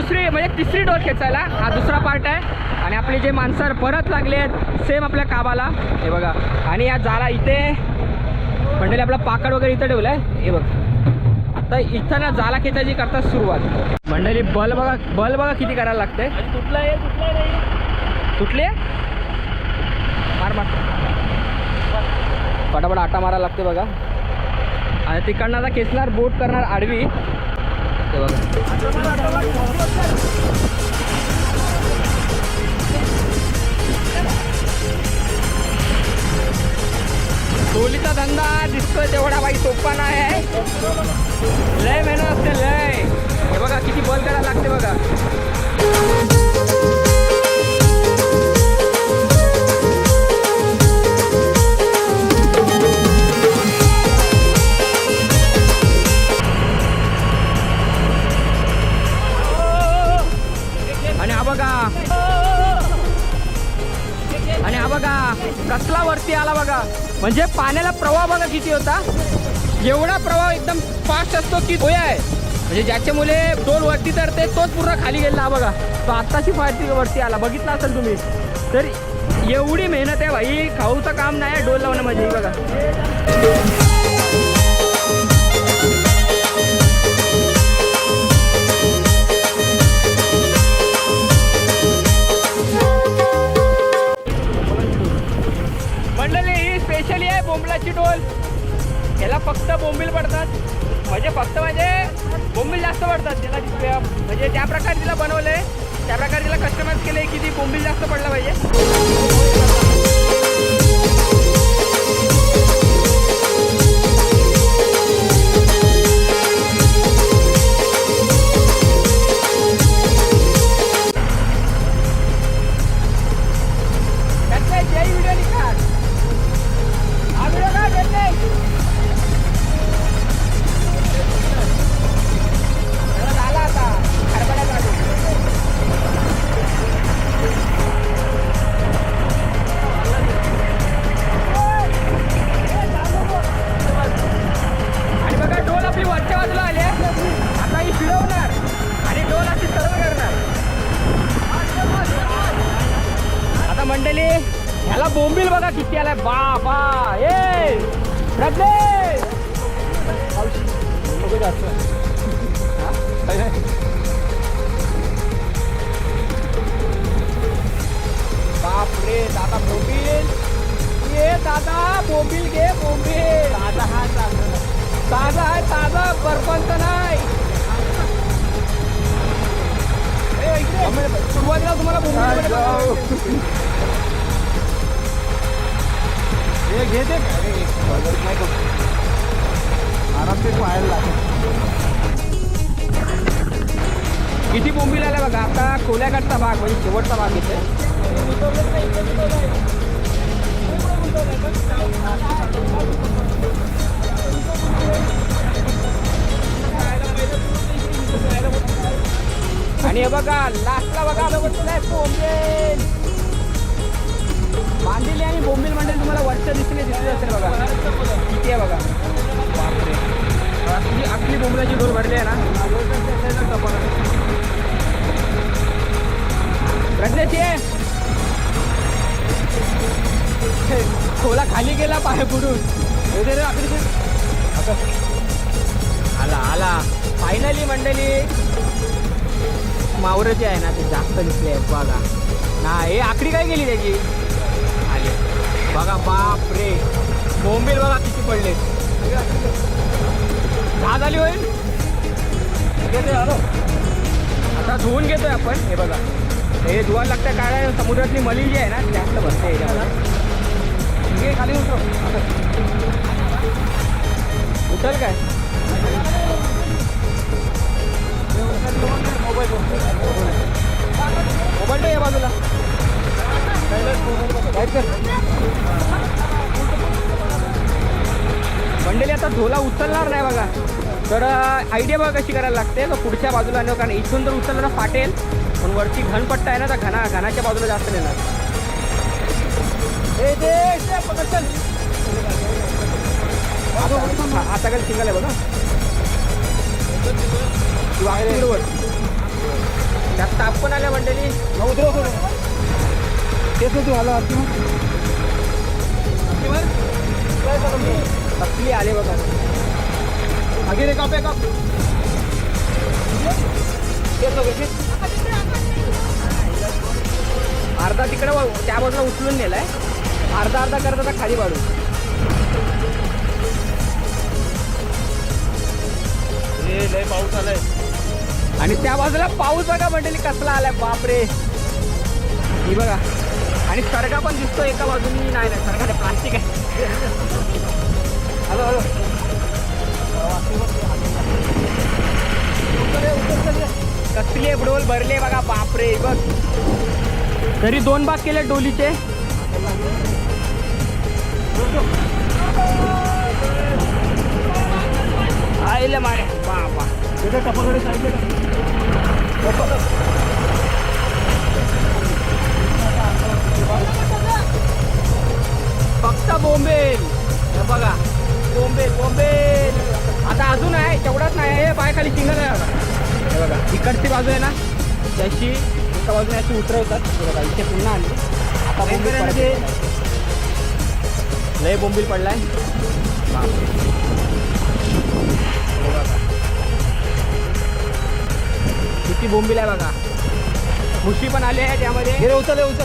दुसरी म्हणजे तिसरी डोर खेचायला. हा दुसरा पार्ट आहे. आणि आपले जे माणसं परत लागले आहेत सेम आपल्या काबाला हे बघा. आणि या जाला इथे. मंडळी आपला पाकड वगैरे इथं ठेवलाय. हे बघ. आता इथं ना जाला खेचायची करतात सुरुवात. मंडळी बल बघा बल बघा किती करायला लागतंय. तुटला आहे तुटला नाही तुटले? मार मार. पटापट आटा मारायला लागते बघा. आणि तिकडनं आता खेचणार बोट करणार आडवी. ते बघा. टोलीचा धंदा दिसतोय तेवढा बाई सोपा नाही आहे. लय मेहनत असते लय. हे बघा किती बल करायला लागते बघा. कसला वरती आला बघा. म्हणजे पाण्याला प्रवाह बघा किती होता. एवढा प्रवाह एकदम फास्ट असतो की होय आहे. म्हणजे ज्याच्यामुळे डोल वरती तर ते तोच पूर्ण खाली गेला बघा. तो आत्ताची फारती वरती आला. बघितला असेल तुम्ही. तर एवढी मेहनत आहे भाई. खाऊचं काम नाही आहे डोल लावणं म्हणजे बघा. बोंबलाची डोल याला फक्त बोंबील पडतात. म्हणजे फक्त म्हणजे बोंबील जास्त पडतात. त्याला म्हणजे त्या प्रकारे तिला बनवलंय त्या प्रकारे तिला कस्टमाइज केलंय की ती बोंबील जास्त पडला पाहिजे. मंडळी ह्याला बोंबील बघा किती आलाय बा बा ए. हा? बापरे दादा बोंबील ये दादा बोंबील घे बोंबील ताजा हा ताजा आहे ताजा बर्फांचा नाही. सुरुवातीला तुम्हाला बोंबील हे घे ते. आरामशीर व्हायला लागेल. किती बोंबील आल्या बघा? आता कोल्याकडचा भाग म्हणजे शेवटचा भाग इथे. आणि हे बघा लास्टला बघा बघितलंय बोंबील. बांधिली आणि बोंबील मंडळी तुम्हाला वरच्या दिशेने दिसत असेल बघा. किती आहे बघा. बापरे. आपली आपली बोंबलाची डोर भरली आहे ना. प्रज्ञाची आहे. खोला खाली गेला पाय पुढून हे आला आला. फायनली मंडळी. मावरची आहे ना ते जास्त दिसले आहेत बघा. ना हे आकडी काय गेली त्याची? बघा बाप रे बोंबील बघा किती पडले. दहा झाली होईल? आलो. आता धुवून घेतोय आपण. हे बघा. हे धुवायला लागतं काय समुद्रातली मली जी आहे ना जास्त याच्यामध्ये. घे, खाली उतर. उचल काय? मोबाईल ठेव या बाजूला. Right कर. झोला उचलणार नाही बघा. तर आयडिया बघा कशी करायला लागते. तर पुढच्या बाजूला नेऊ कारण इथून जर उचललं ना फाटेल. पण वरची घनपट्टा आहे ना तर घना घनाच्या बाजूला जास्त नेणार आता काय सिंगल आहे बघा. त्यात ताप पण आल्या मंडळी. तेच तू आला कसली आले बघा. आगे रे काप काप अर्धा तिकडे व- त्या बाजूला उचलून नेलाय. अर्धा अर्धा करत आता खाली वाढू. लय पाऊस आलाय. आणि त्या बाजूला पाऊस बघा मंडळी कसला आलाय. बापरे. ही बघा. आणि सरगा पण दिसतो एका बाजूनी. नाही नाही सरगा प्लास्टिक आहे. Hello hello. कसली डोल भरले बघा बापरे बघ. तरी दोन भाग केले डोलीचे. आईले मारे बापा. तिथे टपाकडे फक्त बोंबेल. हे बघा. बोंबेल बोंबेल आता अजून आहे तेवढाच नाही हे पाय खाली चिंगल आहे बघा हे बघा इकडची बाजू आहे ना त्याची एका बाजूने अशी उतरवतात बघा इथे पुन्हा आली. आता बोंबील. लय बोंबील पडलाय. किती बोंबील आहे बघा. मुशी पण आली आहे त्यामध्ये. उचल उचल.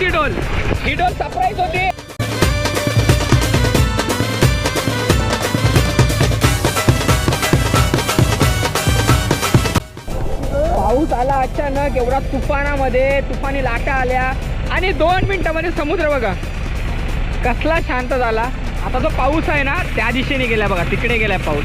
ती डोल ही डोल सरप्राईज होती. पाऊस आला अचानक एवढा तुफानामध्ये तुफानी लाटा आल्या. आणि दोन मिनिटामध्ये समुद्र बघा. कसला शांत झाला. आता जो पाऊस आहे ना त्या दिशेने गेला बघा तिकडे गेलाय पाऊस.